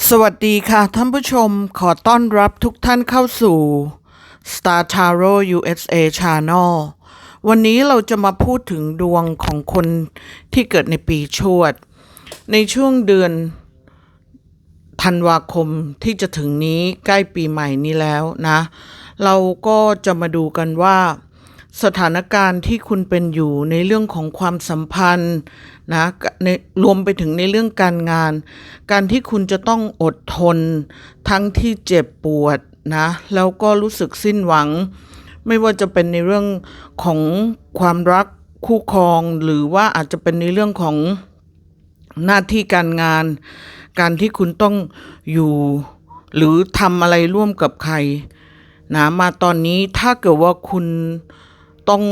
สวัสดีค่ะท่านผู้ชมขอต้อนรับทุกท่านเข้าสู่ Star Tarot USA Channel วันนี้เราจะมาพูดถึงดวงของคนที่เกิดในปีชวด ในช่วงเดือนธันวาคมที่จะถึงนี้ใกล้ปีใหม่นี้แล้วนะ เราก็จะมาดูกันว่า สถานการณ์ที่คุณเป็นอยู่ในเรื่องของความสัมพันธ์นะในรวมไปถึงในเรื่องการงาน การที่คุณจะต้องอดทน ทั้งที่เจ็บปวดนะแล้วก็รู้สึกสิ้นหวัง ไม่ว่าจะเป็นในเรื่องของความรักคู่ครอง หรือว่าอาจจะเป็นในเรื่องของหน้าที่การงาน การที่คุณต้องอยู่หรือทำอะไรร่วมกับใครนะมาตอนนี้ถ้าเกิดว่าคุณ ต้อง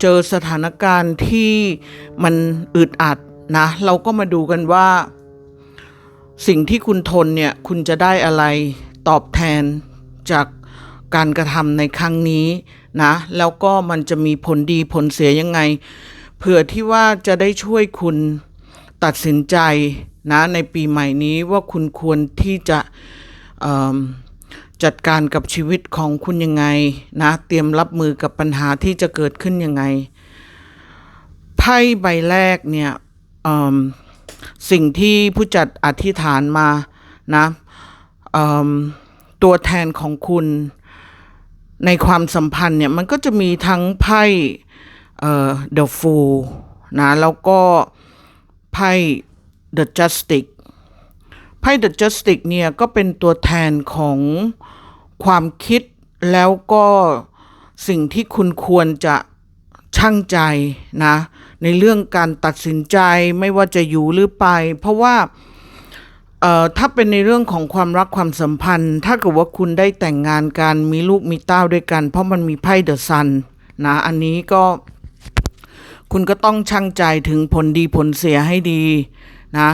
เจอสถานการณ์ที่มันอึดอัดนะ เราก็มาดูกันว่า สิ่งที่คุณทนเนี่ย คุณจะได้อะไรตอบแทนจากการกระทำในครั้งนี้นะ แล้วก็มันจะมีผลดีผลเสียยังไง เผื่อที่ว่าจะได้ช่วยคุณตัดสินใจนะในปีใหม่นี้ว่าคุณควรที่จะ จัดการกับชีวิตของคุณยังไงนะ เตรียมรับมือกับปัญหาที่จะเกิดขึ้นยังไง ไพ่ใบแรกเนี่ยสิ่งที่ผู้จัดอธิษฐานมานะตัวแทนของคุณในความสัมพันธ์เนี่ยมันก็จะมีทั้งไพ่เอ่อ The Fool นะแล้วก็ไพ่ The Justice ไพ่ The Justice เนี่ยก็เป็นตัวแทนของความคิดแล้วก็สิ่งที่คุณควรจะชั่งใจนะในเรื่องการตัดสินใจไม่ว่าจะอยู่หรือไป เพราะว่าเอ่อถ้าเป็นในเรื่องของความรักความสัมพันธ์ ถ้าเกิดว่าคุณได้แต่งงานกันมีลูกมีเต้าด้วยกัน เพราะมันมีไพ่เดอะซันนะอันนี้ก็คุณก็ต้องชั่งใจถึงผลดีผลเสียให้ดีนะ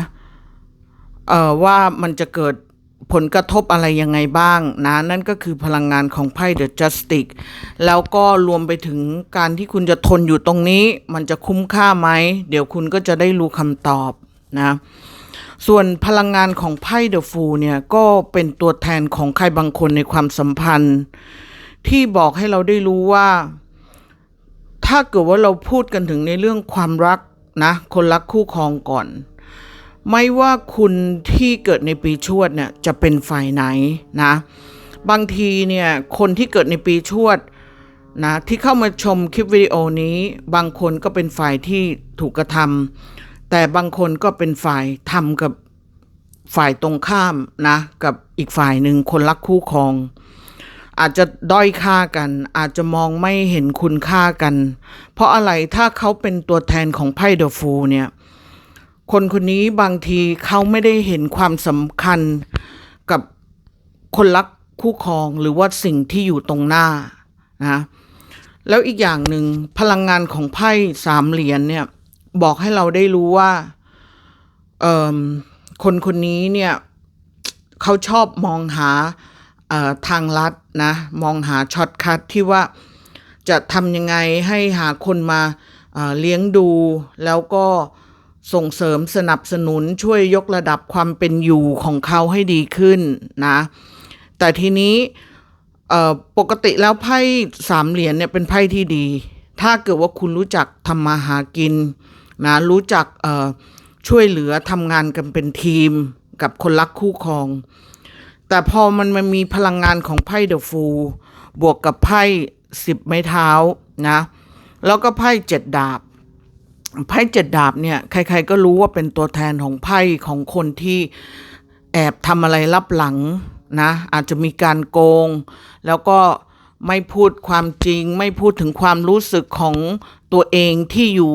ว่ามันจะเกิดผลกระทบอะไรยังไงบ้างนะ นั่นก็คือพลังงานของไพ่ The Justice แล้วก็รวมไปถึงการที่คุณจะทนอยู่ตรงนี้ มันจะคุ้มค่าไหม เดี๋ยวคุณก็จะได้รู้คำตอบนะ ส่วนพลังงานของไพ่ The Fool เนี่ย ก็เป็นตัวแทนของใครบางคนในความสัมพันธ์ ที่บอกให้เราได้รู้ว่า ถ้าเกิดว่าเราพูดกันถึงในเรื่องความรักนะ คนรักคู่ครองก่อน ไม่ว่าคุณที่เกิดในปีชวดเนี่ยจะเป็นฝ่ายไหนนะ บางทีเนี่ยคนที่เกิดในปีชวดนะที่เข้ามาชมคลิปวิดีโอนี้ บางคนก็เป็นฝ่ายที่ถูกกระทำแต่บางคนก็เป็นฝ่ายทำกับฝ่ายตรงข้ามนะกับอีกฝ่ายหนึ่งคนรักคู่ครอง อาจจะด้อยค่ากัน อาจจะมองไม่เห็นคุณค่ากัน เพราะอะไรถ้าเขาเป็นตัวแทนของไพ่เดอะฟูเนี่ย คนคนนี้บางทีเขาไม่ได้เห็นความสำคัญกับคนรักคู่ครองหรือว่าสิ่งที่อยู่ตรงหน้านะแล้วอีกอย่างหนึ่งพลังงานของไพ่สามเหรียญเนี่ยบอกให้เราได้รู้ว่าเออคนคนนี้เนี่ยเขาชอบมองหาทางลัดนะมองหาช็อตคัทที่ว่าจะทำยังไงให้หาคนมาเเลี้ยงดูแล้วก็ ส่งเสริมสนับสนุนช่วยยกระดับความเป็นอยู่ของเขาให้ดีขึ้นนะ แต่ทีนี้ปกติแล้วไพ่สามเหรียญเนี่ยเป็นไพ่ที่ดี ถ้าเกิดว่าคุณรู้จักทำมาหากินนะรู้จักช่วยเหลือทำงานกันเป็นทีมกับคนรักคู่ครอง แต่พอมันมันมีพลังงานของไพ่เดอะฟูลบวกกับไพ่สิบไม้เท้านะ แล้วก็ไพ่เจ็ดดาบ ไพ่เจ็ดดาบเนี่ยใครๆก็รู้ว่าเป็นตัวแทนของไพ่ของคนที่แอบทำอะไรลับหลังนะอาจจะมีการโกง แล้วก็ไม่พูดความจริง ไม่พูดถึงความรู้สึกของตัวเองที่อยู่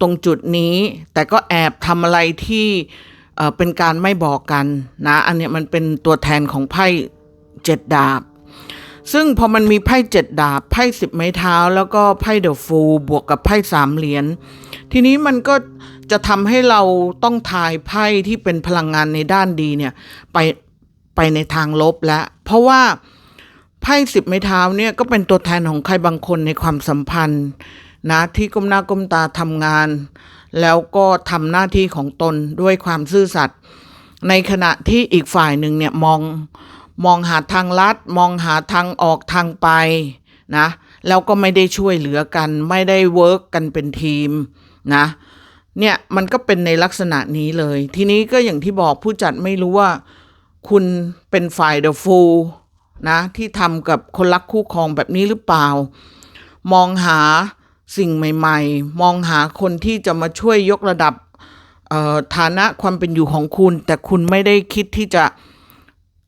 ตรงจุดนี้ แต่ก็แอบทำอะไรที่เเป็นการไม่บอกกันนะอันเนี้ยมันเป็นตัวแทนของไพ่เจ็ดดาบ ซึ่งพอมันมีไพ่เจ็ดดาบไพ่สิบไม้เท้า แล้วก็ไพ่เดอะฟูลบวกกับไพ่สามเหรียญ ทีนี้มันก็จะทำให้เราต้องทายไพ่ที่เป็นพลังงานในด้านดีเนี่ยไปไปในทางลบแล้ว เพราะว่าไพ่สิบไม้เท้าเนี่ยก็เป็นตัวแทนของใครบางคนในความสัมพันธ์นะที่ก้มหน้าก้มตาทำงาน แล้วก็ทำหน้าที่ของตนด้วยความซื่อสัตย์ในขณะที่อีกฝ่ายหนึ่งเนี่ยมองมองหาทางลัด มองหาทางออกทางไปนะแล้วก็ไม่ได้ช่วยเหลือกัน ไม่ได้เวิร์กกันเป็นทีม นะเนี่ยมันก็เป็นในลักษณะนี้เลย ทีนี้ก็อย่างที่บอกผู้จัดไม่รู้ว่าคุณเป็นฝ่ายเดอะฟูลนะที่ทำกับคนรักคู่ครองแบบนี้หรือเปล่า มองหาสิ่งใหม่ ๆ มองหาคนที่จะมาช่วยยกระดับฐานะความเป็นอยู่ของคุณ แต่คุณไม่ได้คิดที่จะ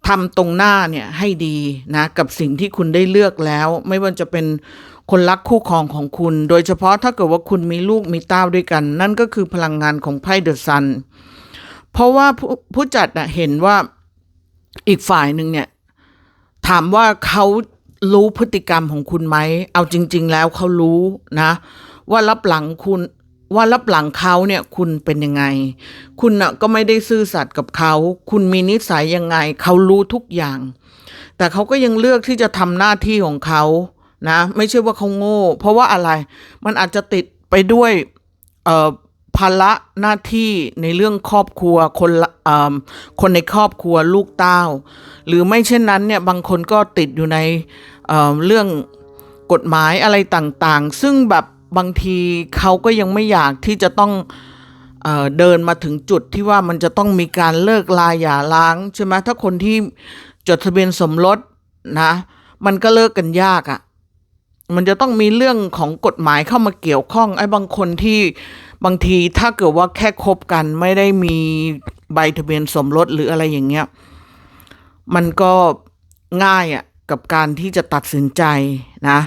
ทำตรงหน้าเนี่ยให้ดีนะกับสิ่งที่คุณได้เลือกแล้ว ไม่ว่าจะเป็น คนรักคู่ครองของคุณ โดยเฉพาะถ้าเกิดว่าคุณมีลูกมีเต้าด้วยกัน นั่นก็คือพลังงานของไพ่เดอะซัน เพราะว่าผู้ผู้จัดนะเห็นว่าอีกฝ่ายหนึ่งเนี่ย ถามว่าเขารู้พฤติกรรมของคุณไหม เอาจริง ๆ แล้วเขารู้นะ ว่ารับหลังคุณว่ารับหลังเขาเนี่ยคุณเป็นยังไง คุณน่ะก็ไม่ได้ซื่อสัตย์กับเขา คุณมีนิสัยยังไง เขารู้ทุกอย่าง แต่เขาก็ยังเลือกที่จะทำหน้าที่ของเขา นะ ไม่ใช่ว่าเขาโง่ เพราะว่าอะไร มันอาจจะติดไปด้วยภาระหน้าที่ในเรื่องครอบครัวคนคนในครอบครัวลูกเต้า หรือไม่เช่นนั้นเนี่ยบางคนก็ติดอยู่ในเเรื่องกฎหมายอะไรต่างๆ ซึ่งแบบบางทีเขาก็ยังไม่อยากที่จะต้องเอเดินมาถึงจุดที่ว่ามันจะต้องมีการเลิกลาหย่าร้างใช่ไหมถ้าคนที่จดทะเบียนสมรสนะ มันก็เลิกกันยากอะ่ะ มันจะต้องมีเรื่องของกฎหมายเข้ามาเกี่ยวข้อง ไอ้บางคนที่บางทีถ้าเกิดว่าแค่คบกันไม่ได้มีใบทะเบียนสมรสหรืออะไรอย่างเงี้ย มันก็ง่ายอะ่ะกับการที่จะตัดสินใจนะ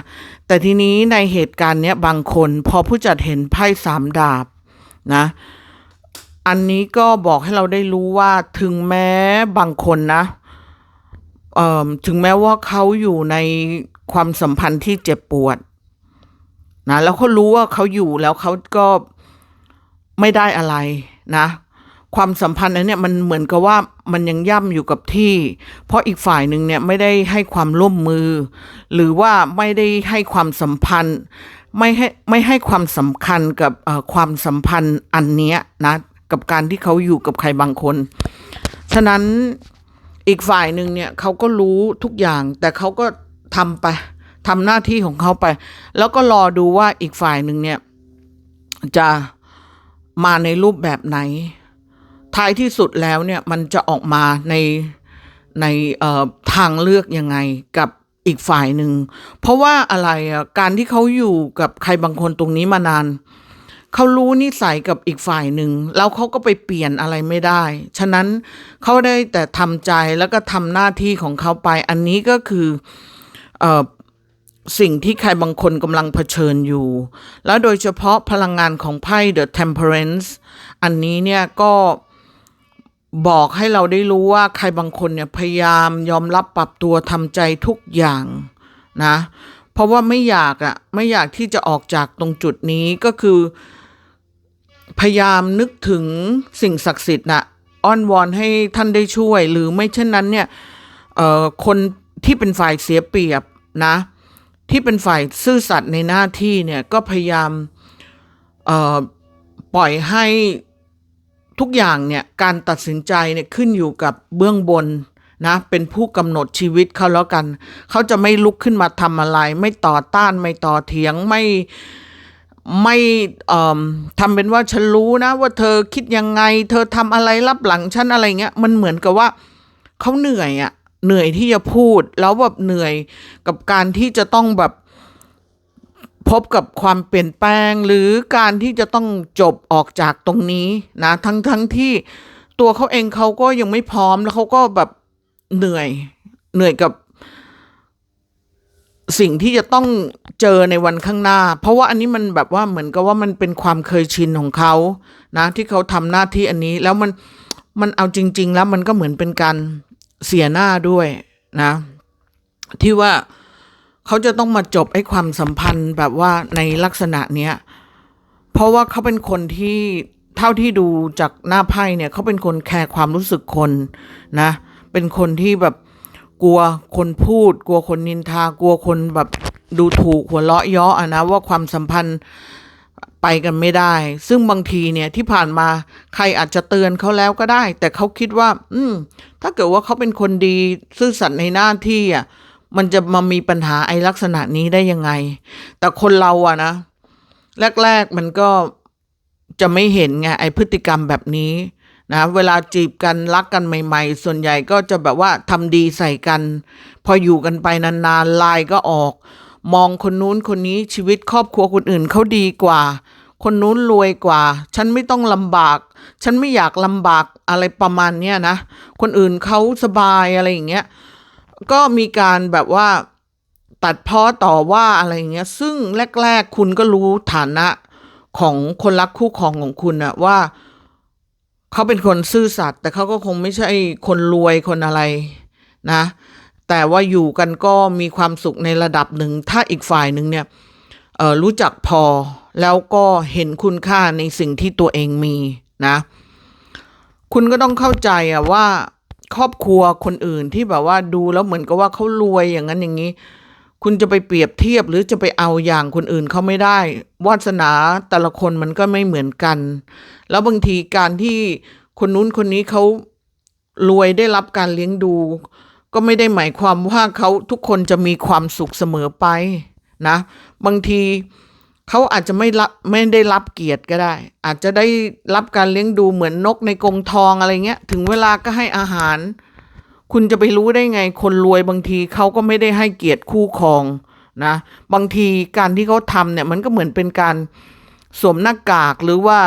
แต่ทีนี้ในเหตุการณ์เนี้ยบางคนพอผู้จัดเห็นไพ่สามดาบนะ อันนี้ก็บอกให้เราได้รู้ว่าถึงแม้บางคนนะเอ่อถึงแม้ว่าเขาอยู่ใน ความสัมพันธ์ที่เจ็บปวดนะแล้วเขารู้ว่าเขาอยู่แล้วเขาก็ไม่ได้อะไรนะ ความสัมพันธ์นั้นเนี่ยมันเหมือนกับว่ามันยังย่ำอยู่กับที่ เพราะอีกฝ่ายหนึ่งเนี่ยไม่ได้ให้ความร่วมมือ หรือว่าไม่ได้ให้ความสัมพันธ์ ไม่ให้ไม่ให้ความสำคัญกับความสัมพันธ์อันเนี้ยนะกับการที่เขาอยู่กับใครบางคน ฉะนั้นอีกฝ่ายหนึ่งเนี่ยเขาก็รู้ทุกอย่างแต่เขาก็ ทำไปทำหน้าที่ของเขาไป แล้วก็รอดูว่าอีกฝ่ายหนึ่งเนี่ย จะมาในรูปแบบไหน ท้ายที่สุดแล้วเนี่ยมันจะออกมาในในทางเลือกยังไงกับอีกฝ่ายหนึ่ง เพราะว่าอะไรอะการที่เขาอยู่กับใครบางคนตรงนี้มานาน เขารู้นิสัยกับอีกฝ่ายหนึ่ง แล้วเขาก็ไปเปลี่ยนอะไรไม่ได้ ฉะนั้นเขาได้แต่ทำใจแล้วก็ทำหน้าที่ของเขาไป อันนี้ก็คือ สิ่งที่ใครบางคนกำลังเผชิญอยู่ แล้วโดยเฉพาะพลังงานของไพ่ The Temperance อันนี้เนี่ยก็บอกให้เราได้รู้ว่าใครบางคนเนี่ยพยายามยอมรับปรับตัวทำใจทุกอย่างนะ เพราะว่าไม่อยากอะไม่อยากที่จะออกจากตรงจุดนี้ก็คือ พยายามนึกถึงสิ่งศักดิ์สิทธิ์นะอ้อนวอนให้ท่านได้ช่วย หรือไม่เช่นนั้นเนี่ยคนที่เป็นฝ่ายเสียเปรียบ นะ ที่เป็นฝ่ายซื่อสัตย์ในหน้าที่เนี่ยก็พยายามปล่อยให้ทุกอย่างเนี่ยการตัดสินใจเนี่ยขึ้นอยู่กับเบื้องบนนะเป็นผู้กำหนดชีวิตเขาแล้วกัน เขาจะไม่ลุกขึ้นมาทำอะไร ไม่ต่อต้านไม่ต่อเถียงไม่ไม่ทำเป็นว่าฉันรู้นะ ว่าเธอคิดยังไง เธอทำอะไรรับหลังฉันอะไรเงี้ยมันเหมือนกับว่าเขาเหนื่อยอะ เหนื่อยที่จะพูด แล้วแบบเหนื่อยกับการที่จะต้องแบบพบกับความเปลี่ยนแปลง หรือการที่จะต้องจบออกจากตรงนี้นะ ทั้งทั้งที่ตัวเขาเองเขาก็ยังไม่พร้อมแล้วเขาก็แบบเหนื่อยเหนื่อยกับสิ่งที่จะต้องเจอในวันข้างหน้า เพราะว่าอันนี้มันแบบว่าเหมือนกับว่ามันเป็นความเคยชินของเขานะ ที่เขาทำหน้าที่อันนี้แล้วมันมันเอาจริง ๆ แล้วมันก็เหมือนเป็นการ เสียหน้าด้วยนะ ที่ว่าเขาจะต้องมาจบไอ้ความสัมพันธ์แบบว่าในลักษณะเนี้ย เพราะว่าเขาเป็นคนที่เท่าที่ดูจากหน้าไพ่เนี่ยเขาเป็นคนแคร์ความรู้สึกคนนะ เป็นคนที่แบบกลัวคนพูด กลัวคนนินทากลัวคนแบบดูถูกหัวเราะเยาะอะนะว่าความสัมพันธ์ ไปกันไม่ได้ ซึ่งบางทีเนี่ยที่ผ่านมาใครอาจจะเตือนเขาแล้วก็ได้ แต่เขาคิดว่า อืม ถ้าเกิดว่าเขาเป็นคนดีซื่อสัตย์ในหน้าที่อะมันจะมามีปัญหาไอ้ลักษณะนี้ได้ยังไง แต่คนเราอะนะ แรก ๆ มันก็จะไม่เห็นไงไอ้พฤติกรรมแบบนี้นะเวลาจีบกันรักกันใหม่ ๆ ส่วนใหญ่ก็จะแบบว่าทำดีใส่กัน พออยู่กันไปนานๆลายก็ออก มองคนนู้นคนนี้ชีวิตครอบครัวคนอื่นเขาดีกว่า คนนู้นรวยกว่า ฉันไม่ต้องลำบาก ฉันไม่อยากลำบากอะไรประมาณเนี้ยนะ คนอื่นเขาสบายอะไรอย่างเงี้ยก็มีการแบบว่าตัดเพ้อต่อว่าอะไรอย่างเงี้ย ซึ่งแรก ๆ คุณก็รู้ฐานะของคนรักคู่ครองของคุณอะว่าเขาเป็นคนซื่อสัตย์แต่เขาก็คงไม่ใช่คนรวยคนอะไรนะ แต่ว่าอยู่กันก็มีความสุขในระดับหนึ่ง ถ้าอีกฝ่ายหนึ่งเนี่ยรู้จักพอแล้วก็เห็นคุณค่าในสิ่งที่ตัวเองมีนะ คุณก็ต้องเข้าใจอะว่าครอบครัวคนอื่นที่แบบว่าดูแล้วเหมือนกับว่าเขารวยอย่างนั้นอย่างนี้ คุณจะไปเปรียบเทียบหรือจะไปเอาอย่างคนอื่นเขาไม่ได้ วาสนาแต่ละคนมันก็ไม่เหมือนกัน แล้วบางทีการที่คนนู้นคนนี้เขารวยได้รับการเลี้ยงดู ก็ไม่ได้หมายความว่าเขาทุกคนจะมีความสุขเสมอไปนะ บางทีเขาอาจจะไม่รับไม่ได้รับเกียรติก็ได้ อาจจะได้รับการเลี้ยงดูเหมือนนกในกรงทองอะไรเงี้ย ถึงเวลาก็ให้อาหาร คุณจะไปรู้ได้ไง คนรวยบางทีเขาก็ไม่ได้ให้เกียรติคู่ครองนะ บางทีการที่เขาทำเนี่ยมันก็เหมือนเป็นการสวมหน้ากากหรือว่า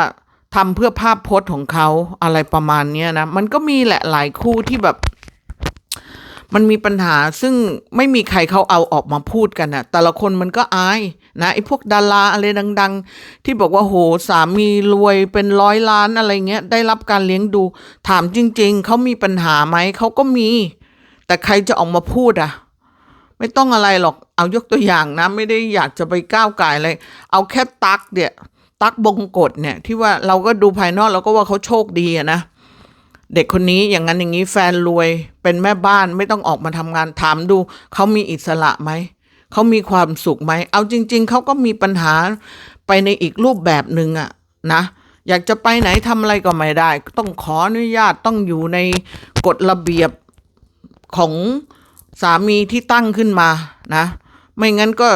ทำเพื่อภาพพจน์ของเขาอะไรประมาณนี้นะ มันก็มีแหละหลายคู่ที่แบบ มันมีปัญหาซึ่งไม่มีใครเขาเอาออกมาพูดกันนะแต่ละคนมันก็อายนะไอ้พวกดาราอะไรดัง ๆ ที่บอกว่าโหสามีรวยเป็นร้อยล้านอะไรเงี้ยได้รับการเลี้ยงดู ถามจริง ๆเขามีปัญหาไหมเขาก็มี แต่ใครจะออกมาพูดอะไม่ต้องอะไรหรอกเอายกตัวอย่างนะ ไม่ได้อยากจะไปก้าวไก่เลย เอาแค่ตักเนี่ยตักบงกฎเนี่ยที่ว่าเราก็ดูภายนอกเราก็ว่าเขาโชคดีอะนะ เด็กคนนี้อย่างนั้นอย่างนี้แฟนรวยเป็นแม่บ้านไม่ต้องออกมาทำงานถามดู เขามีอิสระไหมเขามีความสุขไหม เอาจริง ๆ เขาก็มีปัญหาไปในอีกรูปแบบหนึ่งอะนะ อยากจะไปไหนทำอะไรก็ไม่ได้ ต้องขออนุญาตต้องอยู่ในกฎระเบียบของสามีที่ตั้งขึ้นมานะ ไม่งั้นก็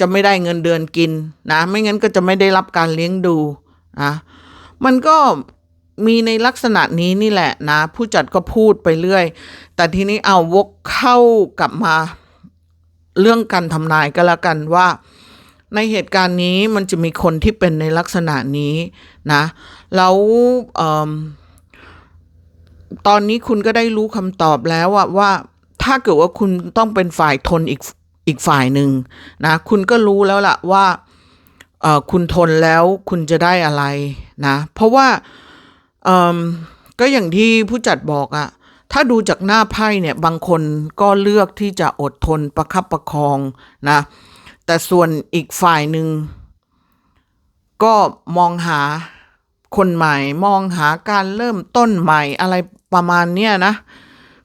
จะไม่ได้เงินเดือนกินนะ ไม่งั้นก็จะไม่ได้รับการเลี้ยงดูนะ มันก็ มีในลักษณะนี้นี่แหละนะ ผู้จัดก็พูดไปเรื่อย แต่ทีนี้เอาวกเข้ากลับมาเรื่องการทำนายก็แล้วกันว่า ในเหตุการณ์นี้มันจะมีคนที่เป็นในลักษณะนี้นะ แล้วเอิ่มตอนนี้คุณก็ได้รู้คำตอบแล้วว่าถ้าเกิดว่าคุณต้องเป็นฝ่ายทนอีกอีกฝ่ายหนึ่งนะ คุณก็รู้แล้วล่ะว่าคุณทนแล้วคุณจะได้อะไรนะ เพราะว่า ก็อย่างที่ผู้จัดบอกอะถ้าดูจากหน้าไพ่เนี่ยบางคนก็เลือกที่จะอดทนประคับประคองนะ แต่ส่วนอีกฝ่ายหนึ่งก็มองหาคนใหม่มองหาการเริ่มต้นใหม่อะไรประมาณเนี้ยนะ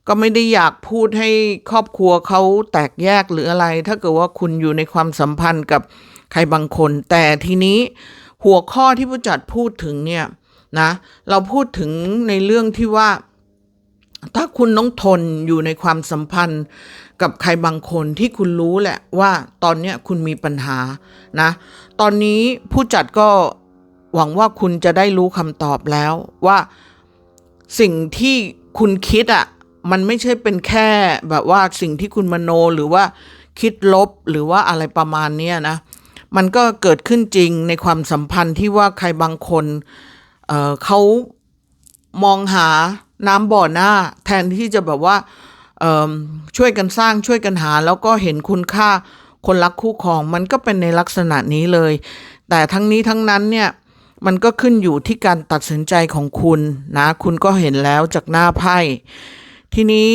ก็ไม่ได้อยากพูดให้ครอบครัวเขาแตกแยกหรืออะไร ถ้าเกิดว่าคุณอยู่ในความสัมพันธ์กับใครบางคน แต่ทีนี้หัวข้อที่ผู้จัดพูดถึงเนี่ย นะ เราพูดถึงในเรื่องที่ว่า ถ้าคุณต้องทนอยู่ในความสัมพันธ์กับใครบางคนที่คุณรู้แหละว่าตอนนี้คุณมีปัญหานะ ตอนนี้ผู้จัดก็หวังว่าคุณจะได้รู้คำตอบแล้วว่าสิ่งที่คุณคิดอะ่ะมันไม่ใช่เป็นแค่แบบว่าสิ่งที่คุณมโนหรือว่าคิดลบหรือว่าอะไรประมาณนี้นะ มันก็เกิดขึ้นจริงในความสัมพันธ์ที่ว่าใครบางคน เเขามองหาน้ำบ่อหน้า แทนที่จะแบบว่าช่วยกันสร้างช่วยกันหา แล้วก็เห็นคุณค่าคนรักคู่ครองมันก็เป็นในลักษณะนี้เลย แต่ทั้งนี้ทั้งนั้นเนี่ยมันก็ขึ้นอยู่ที่การตัดสินใจของคุณนะ คุณก็เห็นแล้วจากหน้าไพ่ทีนี้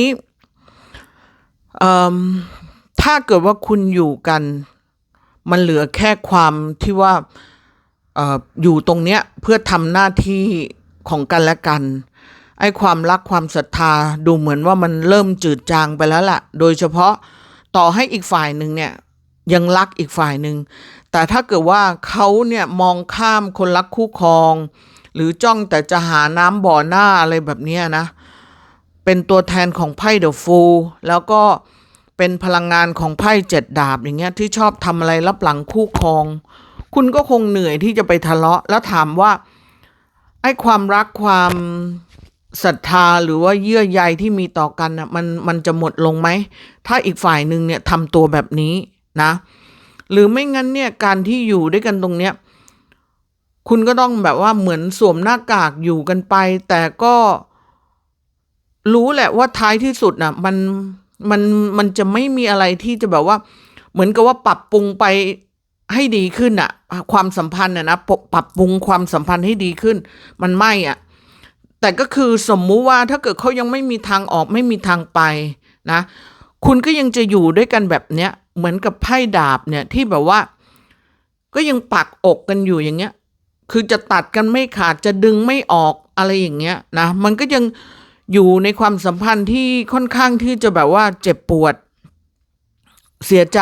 ถ้าเกิดว่าคุณอยู่กัน มันเหลือแค่ความที่ว่า อยู่ตรงเนี้ยเพื่อทำหน้าที่ของกันและกันไอ้ความรักความศรัทธาดูเหมือนว่ามันเริ่มจืดจางไปแล้วล่ะ โดยเฉพาะต่อให้อีกฝ่ายหนึ่งเนี่ยยังรักอีกฝ่ายหนึ่ง แต่ถ้าเกิดว่าเขาเนี่ยมองข้ามคนรักคู่ครอง หรือจ้องแต่จะหาน้ำบ่อหน้าอะไรแบบนี้นะ เป็นตัวแทนของไพ่เดอะฟูลแล้วก็เป็นพลังงานของไพ่เจ็ดดาบอย่างเงี้ยที่ชอบทำอะไรรับหลังคู่ครอง คุณก็คงเหนื่อยที่จะไปทะเลาะ แล้วถามว่าไอ้ความรักความศรัทธาหรือว่าเยื่อใยที่มีต่อกันน่ะมันมันจะหมดลงไหม ถ้าอีกฝ่ายหนึ่งเนี่ยทำตัวแบบนี้นะ หรือไม่งั้นเนี่ยการที่อยู่ด้วยกันตรงเนี้ยคุณก็ต้องแบบว่าเหมือนสวมหน้ากากอยู่กันไป แต่ก็รู้แหละว่าท้ายที่สุดน่ะมันมันมันจะไม่มีอะไรที่จะแบบว่า เหมือนกับว่าปรับปรุงไป ให้ดีขึ้นอะความสัมพันธ์อะนะปรับปรุงความสัมพันธ์ให้ดีขึ้น มันไม่อะแต่ก็คือสมมุติว่าถ้าเกิดเขายังไม่มีทางออกไม่มีทางไปนะ คุณก็ยังจะอยู่ด้วยกันแบบเนี้ยเหมือนกับไพ่ดาบเนี่ยที่แบบว่า ก็ยังปักอกกันอยู่อย่างเงี้ย คือจะตัดกันไม่ขาดจะดึงไม่ออกอะไรอย่างเงี้ยนะมันก็ยังอยู่ในความสัมพันธ์ที่ค่อนข้างที่จะแบบว่าเจ็บปวดเสียใจ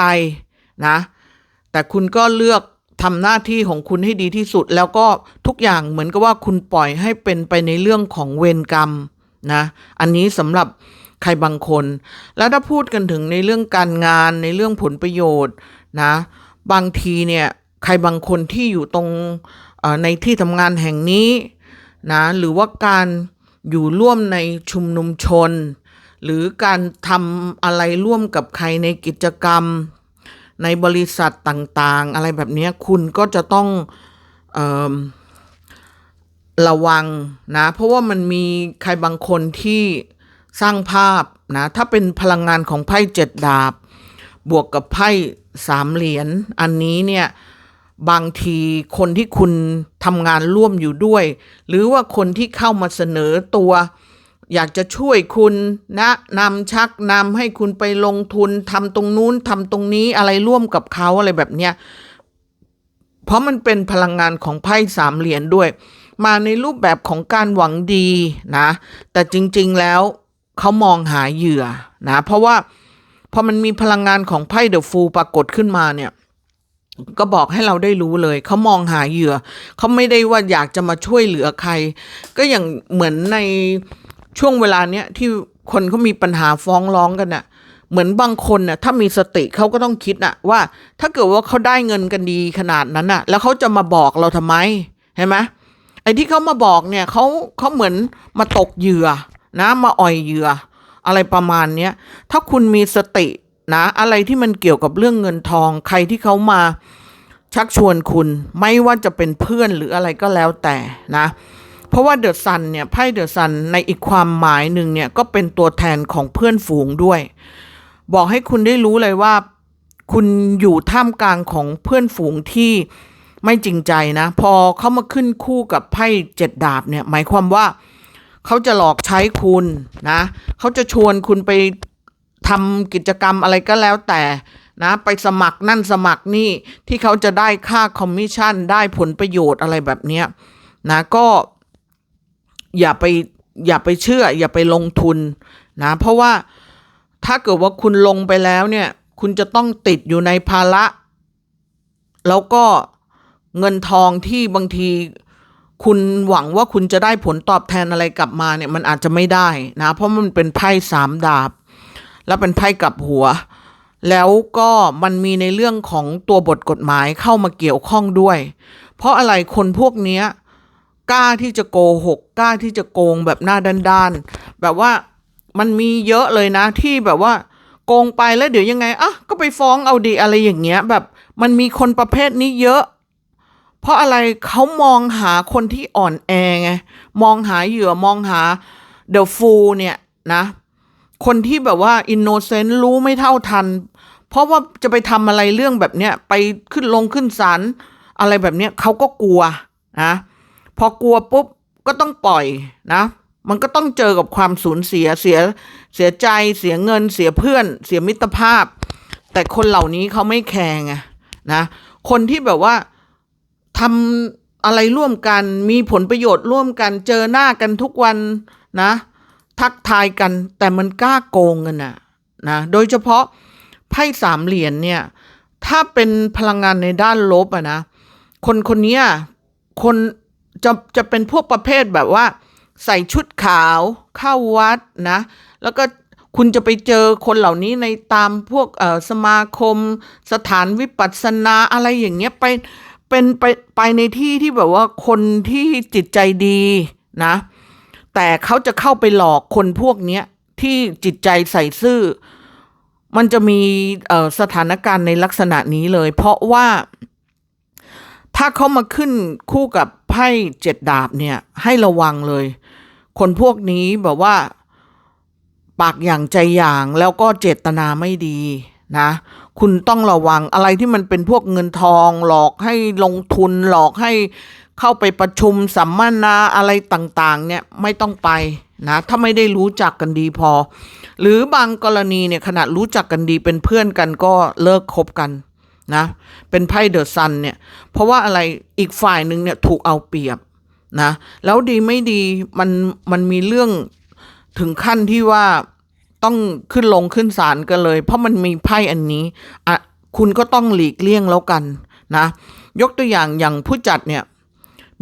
นะ แต่คุณก็เลือกทำหน้าที่ของคุณให้ดีที่สุด แล้วก็ทุกอย่างเหมือนกับว่าคุณปล่อยให้เป็นไปในเรื่องของเวรกรรมนะ อันนี้สำหรับใครบางคน แล้วถ้าพูดกันถึงในเรื่องการงานในเรื่องผลประโยชน์นะ บางทีเนี่ยใครบางคนที่อยู่ตรงในที่ทำงานแห่งนี้นะหรือว่าการอยู่ร่วมในชุมนุมชน หรือการทำอะไรร่วมกับใครในกิจกรรม ในบริษัทต่างๆ อะไรแบบนี้คุณก็จะต้องเอระวังนะ เพราะว่ามันมีใครบางคนที่สร้างภาพนะ ถ้าเป็นพลังงานของไพ่เจ็ดดาบ บวกกับไพ่สามเหรียญอันนี้เนี่ยบางทีคนที่คุณทำงานร่วมอยู่ด้วย หรือว่าคนที่เข้ามาเสนอตัว อยากจะช่วยคุณแนะนำชักนำให้คุณไปลงทุนทำตรงนู้นทำตรงนี้อะไรร่วมกับเขาอะไรแบบเนี้ยเพราะมันเป็นพลังงานของไพ่สามเหรียญด้วย มาในรูปแบบของการหวังดีนะ แต่จริงๆแล้วเขามองหาเหยื่อนะ เพราะว่าพอมันมีพลังงานของไพ่เดอะฟูปรากฏขึ้นมาเนี่ยก็บอกให้เราได้รู้เลย เขามองหาเหยื่อ เขาไม่ได้ว่าอยากจะมาช่วยเหลือใคร ก็อย่างเหมือนใน ช่วงเวลาเนี้ยที่คนเขามีปัญหาฟ้องร้องกันน่ะ เหมือนบางคนน่ะถ้ามีสติเขาก็ต้องคิดน่ะว่า ถ้าเกิดว่าเขาได้เงินกันดีขนาดนั้นน่ะ แล้วเขาจะมาบอกเราทำไมเห็นไหมไอ้ที่เขามาบอกเนี่ยเขาเขาเหมือนมาตกเหยื่อนะมาอ่อยเหยื่อ อะไรประมาณเนี้ยถ้าคุณมีสตินะ อะไรที่มันเกี่ยวกับเรื่องเงินทองใครที่เขามาชักชวนคุณ ไม่ว่าจะเป็นเพื่อนหรืออะไรก็แล้วแต่นะ เพราะว่าเดอะซันเนี่ยไพ่เดอะซันในอีกความหมายหนึ่งเนี่ยก็เป็นตัวแทนของเพื่อนฝูงด้วย บอกให้คุณได้รู้เลยว่า คุณอยู่ท่ามกลางของเพื่อนฝูงที่ไม่จริงใจนะ พอเขามาขึ้นคู่กับไพ่เจ็ดดาบเนี่ย หมายความว่าเขาจะหลอกใช้คุณนะเขาจะชวนคุณไปทำกิจกรรมอะไรก็แล้วแต่นะไปสมัครนั่นสมัครนี่ที่เขาจะได้ค่าคอมมิชชั่นได้ผลประโยชน์อะไรแบบเนี้ยนะก็ อย่าไปอย่าไปเชื่อ อย่าไปลงทุนนะเพราะว่าถ้าเกิดว่าคุณลงไปแล้วเนี่ย คุณจะต้องติดอยู่ในภาระ แล้วก็เงินทองที่บางทีคุณหวังว่าคุณจะได้ผลตอบแทนอะไรกลับมาเนี่ยมันอาจจะไม่ได้นะ เพราะมันเป็นไพ่สามดาบ แล้วเป็นไพ่กลับหัว แล้วก็มันมีในเรื่องของตัวบทกฎหมายเข้ามาเกี่ยวข้องด้วย เพราะอะไรคนพวกเนี้ย กล้าที่จะโกหกกล้าที่จะโกงแบบหน้าด้านๆแบบว่ามันมีเยอะเลยนะที่แบบว่าโกงไปแล้วเดี๋ยวยังไงอะก็ไปฟ้องเอาดีอะไรอย่างเงี้ย แบบมันมีคนประเภทนี้เยอะ เพราะอะไรเขามองหาคนที่อ่อนแอไงมองหาเหยื่อมองหาเดอะฟูเนี่ยนะคนที่แบบว่าอินโนเซนต์รู้ไม่เท่าทัน เพราะว่าจะไปทำอะไรเรื่องแบบเนี้ยไปขึ้นลงขึ้นศาลอะไรแบบเนี้ยเขาก็กลัวนะ พอกลัวปุ๊บก็ต้องปล่อยนะ มันก็ต้องเจอกับความสูญเสียเสียเสียใจเสียเงินเสียเพื่อน เสียมิตรภาพ แต่คนเหล่านี้เขาไม่แคร์ไงนะคนที่แบบว่าทำอะไรร่วมกันมีผลประโยชน์ร่วมกันเจอหน้ากันทุกวันนะ ทักทายกันแต่มันกล้าโกงกันนะนะโดยเฉพาะไพ่สามเหรียญเนี่ยถ้าเป็นพลังงานในด้านลบอะนะ คนคนนี้คน จะจะเป็นพวกประเภทแบบว่า ใส่ชุดขาวเข้าวัดนะ แล้วก็คุณจะไปเจอคนเหล่านี้ในตามพวกสมาคม สถานวิปัสสนาอะไรอย่างเงี้ยไปเป็นไปไปในที่ที่แบบว่าคนที่จิตใจดีนะ แต่เขาจะเข้าไปหลอกคนพวกเนี้ยที่จิตใจใส่ซื่อ มันจะมีสถานการณ์ในลักษณะนี้เลย เพราะว่า ถ้าเขามาขึ้นคู่กับไพ่เจ็ดดาบเนี่ย ให้ระวังเลย คนพวกนี้แบบว่า ปากอย่างใจอย่างแล้วก็เจตนาไม่ดีนะ คุณต้องระวังอะไรที่มันเป็นพวกเงินทอง หลอกให้ลงทุนหลอกให้เข้าไปประชุมสัมมนาอะไรต่างๆ เนี่ยไม่ต้องไปนะถ้าไม่ได้รู้จักกันดีพอ หรือบางกรณีเนี่ยขนาดรู้จักกันดีเป็นเพื่อนกันก็เลิกคบกัน นะเป็นไพ่เดอะซันเนี่ยเพราะว่าอะไรอีกฝ่ายหนึ่งเนี่ยถูกเอาเปรียบนะแล้วดีไม่ดีมันมันมีเรื่องถึงขั้นที่ว่าต้องขึ้นลงขึ้นศาลกันเลย เพราะมันมีไพ่อันนี้อะคุณก็ต้องหลีกเลี่ยงแล้วกันนะยกตัวอย่างอย่างผู้จัดเนี่ย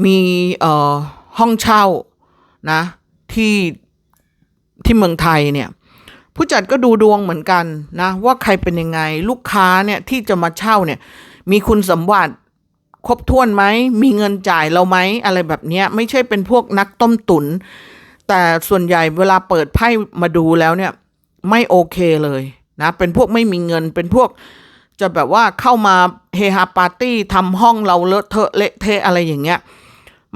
มีเอ่อห้องเช่านะที่ที่เมืองไทยเนี่ย ผู้จัดก็ดูดวงเหมือนกันนะว่าใครเป็นยังไง ลูกค้าเนี่ยที่จะมาเช่าเนี่ย มีคุณสมบัติครบถ้วนไหมมีเงินจ่ายเราไหมอะไรแบบนี้ไม่ใช่เป็นพวกนักต้มตุ๋นแต่ส่วนใหญ่เวลาเปิดไพ่มาดูแล้วเนี่ย ไม่โอเคเลยนะเป็นพวกไม่มีเงินเป็นพวกจะแบบว่าเข้ามาเฮฮาปาร์ตี้ทำห้องเราเลอะเทอะเละเทะอะไรอย่างเงี้ย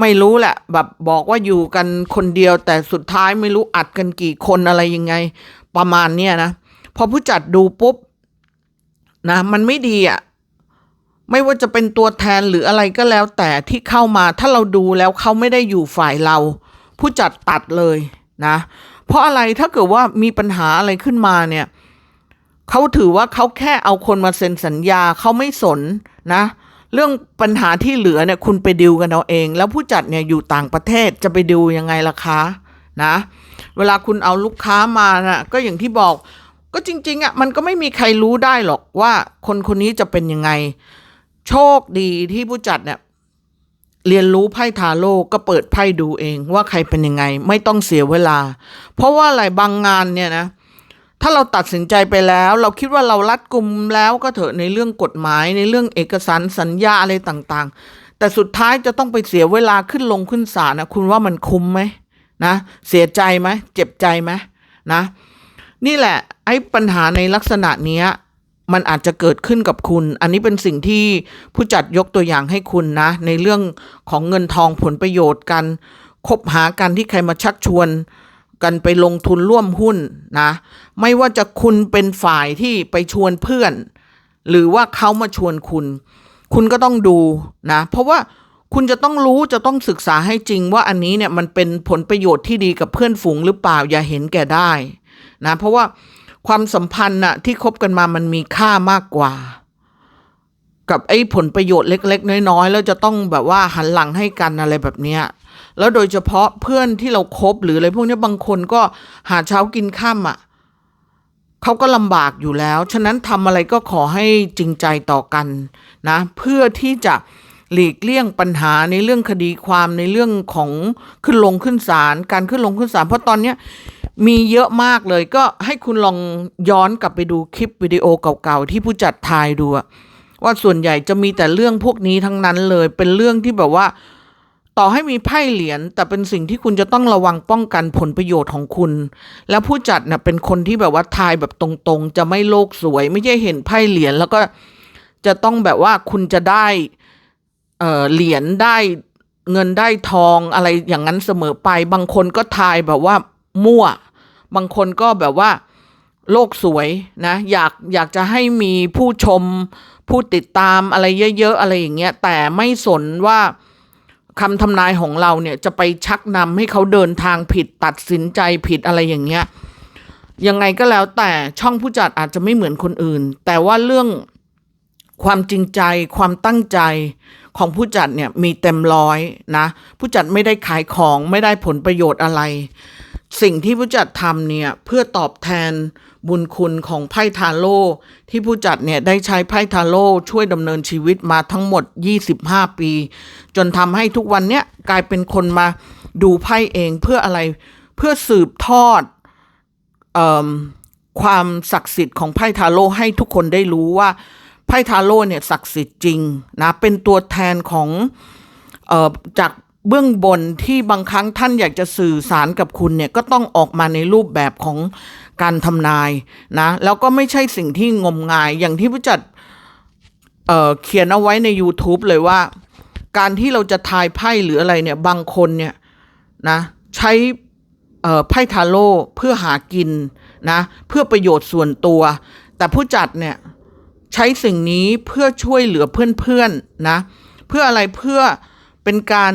ไม่รู้แหละแบบบอกว่าอยู่กันคนเดียวแต่สุดท้ายไม่รู้อัดกันกี่คนอะไรยังไง ประมาณเนี้ยนะพอผู้จัดดูปุ๊บนะมันไม่ดีอะไม่ว่าจะเป็นตัวแทนหรืออะไรก็แล้ว แต่ที่เข้ามาถ้าเราดูแล้วเขาไม่ได้อยู่ฝ่ายเรา ผู้จัดตัดเลยนะ เพราะอะไรถ้าเกิดว่ามีปัญหาอะไรขึ้นมาเนี่ยเขาถือว่าเขาแค่เอาคนมาเซ็นสัญญาเขาไม่สนนะ เรื่องปัญหาที่เหลือเนี่ยคุณไปดิวกันเอาเอง แล้วผู้จัดเนี่ยอยู่ต่างประเทศจะไปดิวยังไงล่ะคะ นะ เวลาคุณเอาลูกค้ามานะ่ะก็อย่างที่บอก ก็จริงๆอะ่ะมันก็ไม่มีใครรู้ได้หรอกว่าคนคนนี้จะเป็นยังไง โชคดีที่ผู้จัดเนี่ยเรียนรู้ไพ่ทาโร่ก็เปิดไพ่ดูเองว่าใครเป็นยังไง ไม่ต้องเสียเวลา เพราะว่าอะไรบางงานเนี่ยนะ ถ้าเราตัดสินใจไปแล้ว เราคิดว่าเรารัดกุมแล้วก็เถอะในเรื่องกฎหมายในเรื่องเอกสารสัญญาอะไรต่างๆ แต่สุดท้ายจะต้องไปเสียเวลาขึ้นลงขึ้นศาลนะคุณว่ามันคุ้มไหม นะ เสียใจไหมเจ็บใจไหมนะ นี่แหละไอ้ปัญหาในลักษณะเนี้ยมันอาจจะเกิดขึ้นกับคุณ อันนี้เป็นสิ่งที่ผู้จัดยกตัวอย่างให้คุณนะ ในเรื่องของเงินทองผลประโยชน์กัน คบหากันที่ใครมาชักชวน กันไปลงทุนร่วมหุ้นนะ ไม่ว่าจะคุณเป็นฝ่ายที่ไปชวนเพื่อน หรือว่าเขามาชวนคุณ คุณก็ต้องดูนะ เพราะว่า คุณจะต้องรู้จะต้องศึกษาให้จริงว่าอันนี้เนี่ยมันเป็นผลประโยชน์ที่ดีกับเพื่อนฝูงหรือเปล่าอย่าเห็นแก่ได้นะเพราะว่าความสัมพันธ์น่ะที่คบกันมามันมีค่ามากกว่า กับไอ้ผลประโยชน์เล็ก ๆ น้อยๆแล้วจะต้องแบบว่าหันหลังให้กันอะไรแบบเนี้ยแล้วโดยเฉพาะเพื่อนที่เราครบหรืออะไรพวกนี้บางคนก็หาเช้ากินข้ามอะเขาก็ลำบากอยู่แล้ว ฉะนั้นทำอะไรก็ขอให้จริงใจต่อกันนะ เพื่อที่จะ หลีกเลี่ยงปัญหาในเรื่องคดีความในเรื่องของขึ้นลงขึ้นศาลการขึ้นลงขึ้นศาลเพราะตอนเนี้ยมีเยอะมากเลยก็ให้คุณลองย้อนกลับไปดูคลิปวิดีโอเก่าๆที่ผู้จัดทายดูว่าส่วนใหญ่จะมีแต่เรื่องพวกนี้ทั้งนั้นเลยเป็นเรื่องที่แบบว่า ต่อให้มีไพ่เหรียญแต่เป็นสิ่งที่คุณจะต้องระวังป้องกันผลประโยชน์ของคุณ แล้วผู้จัดเน่ะเป็นคนที่แบบว่าทายแบบตรงๆ จะไม่โลกสวย ไม่ใช่เห็นไพ่เหรียญแล้วก็จะต้องแบบว่าคุณจะได้ เอ่อเหรียญได้เงินได้ทองอะไรอย่างนั้นเสมอไป บางคนก็ทายแบบว่ามั่ว บางคนก็แบบว่าโลกสวยนะ อยากอยากจะให้มีผู้ชม ผู้ติดตามอะไรเยอะ ๆ อะไรอย่างเงี้ย แต่ไม่สนว่าคำทำนายของเราเนี่ยจะไปชักนำให้เขาเดินทางผิดตัดสินใจผิดอะไรอย่างเงี้ยยังไงก็แล้วแต่ช่องผู้จัดอาจจะไม่เหมือนคนอื่น แต่ว่าเรื่องความจริงใจความตั้งใจ ของผู้จัดเนี่ยมีเต็มร้อยนะผู้จัดไม่ได้ขายของไม่ได้ผลประโยชน์อะไร สิ่งที่ผู้จัดทำเนี่ยเพื่อตอบแทนบุญคุณของไพ่ทาโร่ที่ผู้จัดเนี่ยได้ใช้ไพ่ทาโร่ช่วยดำเนินชีวิตมาทั้งหมด 25 ปี จนทำให้ทุกวันเนี้ยกลายเป็นคนมาดูไพ่เองเพื่ออะไรเพื่อสืบทอดอความศักดิ์สิทธิ์ของไพ่ทาโร่ให้ทุกคนได้รู้ว่า ไพ่ทาโร่เนี่ยศักดิ์สิทธิ์จริงนะเป็นตัวแทนของเอ่อจากเบื้องบนที่บางครั้งท่านอยากจะสื่อสารกับคุณเนี่ยก็ต้องออกมาในรูปแบบของการทำนายนะแล้วก็ไม่ใช่สิ่งที่งมงายอย่างที่ผู้จัดเเขียนเอาไว้ใน YouTube เลยว่า การที่เราจะทายไพ่หรืออะไรเนี่ยบางคนเนี่ยนะใช้ไพ่ทาโร่เพื่อหากินนะเพื่อประโยชน์ส่วนตัว แต่ผู้จัดเนี่ย ใช้สิ่งนี้เพื่อช่วยเหลือเพื่อนๆนะ เพื่ออะไรเพื่อเป็นการ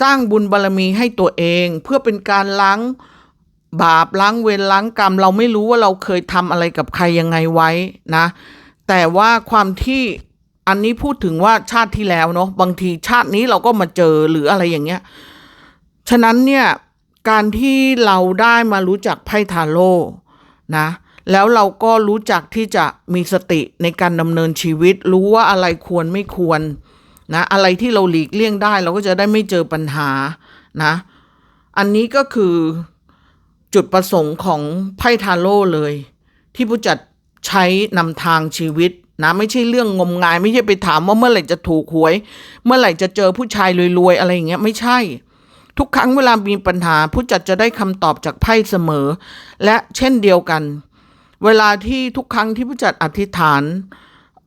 สร้างบุญบารรมีให้ตัวเอง เพื่อเป็นการล้างบาปล้างเวรล้างกรรม เราไม่รู้ว่าเราเคยทำอะไรกับใครยังไงไว้นะ แต่ว่าความที่อันนี้พูดถึงว่าชาติที่แล้วเนาะบางทีชาตินี้เราก็มาเจอหรืออะไรอย่างเงี้ยฉะนั้นเนี่ยการที่เราได้มารู้จักไพ่ทาโร่นะ แล้วเราก็รู้จักที่จะมีสติในการดำเนินชีวิต รู้ว่าอะไรควรไม่ควรนะอะไรที่เราหลีกเลี่ยงได้ เราก็จะได้ไม่เจอปัญหานะ อันนี้ก็คือจุดประสงค์ของไพ่ทาโร่เลย ที่ผู้จัดใช้นำทางชีวิตนะไม่ใช่เรื่องงมงาย ไม่ใช่ไปถามว่าเมื่อไหร่จะถูกหวย เมื่อไหร่จะเจอผู้ชายรวยๆอะไรอย่างเงี้ยไม่ใช่ ทุกครั้งเวลามีปัญหา ผู้จัดจะได้คำตอบจากไพ่เสมอ และเช่นเดียวกัน เวลาที่ทุกครั้งที่ผู้จัดอธิษฐาน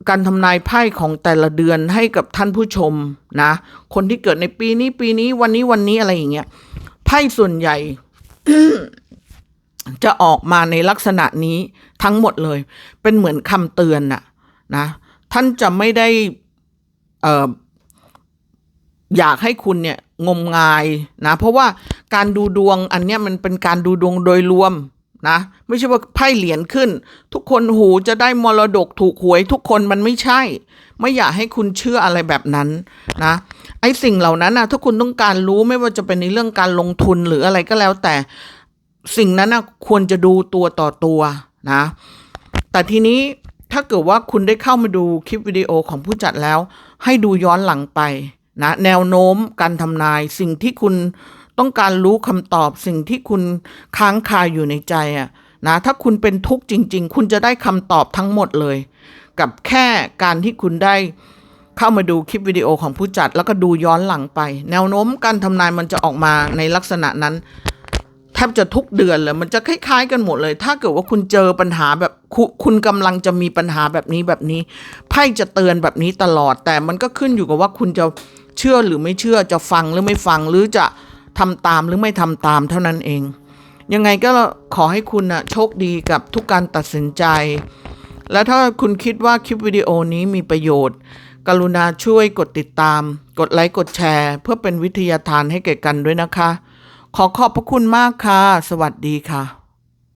การทำนายไพ่ของแต่ละเดือนให้กับท่านผู้ชมนะ คนที่เกิดในปีนี้ปีนี้วันนี้วันนี้อะไรอย่างเงี้ยไพ่ส่วนใหญ่ จะออกมาในลักษณะนี้ทั้งหมดเลย เป็นเหมือนคำเตือนน่ะนะท่านจะไม่ได้อออยากให้คุณเนี่ยงมงายนะ เพราะว่าการดูดวงอันเนี้ยมันเป็นการดูดวงโดยรวม นะไม่ใช่ว่าไพ่เหรียญขึ้น ทุกคนหูจะได้มรดกถูกหวยทุกคนมันไม่ใช่ ไม่อยากให้คุณเชื่ออะไรแบบนั้นนะไอ้สิ่งเหล่านั้นนะถ้าคุณต้องการรู้ไม่ว่าจะเป็นในเรื่องการลงทุนหรืออะไรก็แล้วแต่สิ่งนั้นนะควรจะดูตัวต่อตัวนะ แต่ทีนี้ถ้าเกิดว่าคุณได้เข้ามาดูคลิปวิดีโอของผู้จัดแล้ว ให้ดูย้อนหลังไปนะแนวโน้มการทำนายสิ่งที่คุณ ต้องการรู้คำตอบสิ่งที่คุณค้างคาอยู่ในใจอะนะถ้าคุณเป็นทุกข์จริง ๆ คุณจะได้คำตอบทั้งหมดเลย กับแค่การที่คุณได้เข้ามาดูคลิปวิดีโอของผู้จัด แล้วก็ดูย้อนหลังไป แนวโน้มการทำนายมันจะออกมาในลักษณะนั้นแทบจะทุกเดือนเลยมันจะคล้ายๆกันหมดเลย ถ้าเกิดว่าคุณเจอปัญหาแบบคคุณกำลังจะมีปัญหาแบบนี้แบบนี้ไพ่จะเตือนแบบนี้ตลอด แต่มันก็ขึ้นอยู่กับว่าคุณจะเชื่อหรือไม่เชื่อจะฟังหรือไม่ฟังหรือจะ ทำตามหรือไม่ทำตามเท่านั้นเอง ยังไงก็ขอให้คุณนะโชคดีกับทุกการตัดสินใจ และถ้าคุณคิดว่าคลิปวิดีโอนี้มีประโยชน์ กรุณาช่วยกดติดตาม กดไลค์กดแชร์ เพื่อเป็นวิทยาทานให้แก่กันด้วยนะคะ ขอขอบพระคุณมากค่ะ สวัสดีค่ะ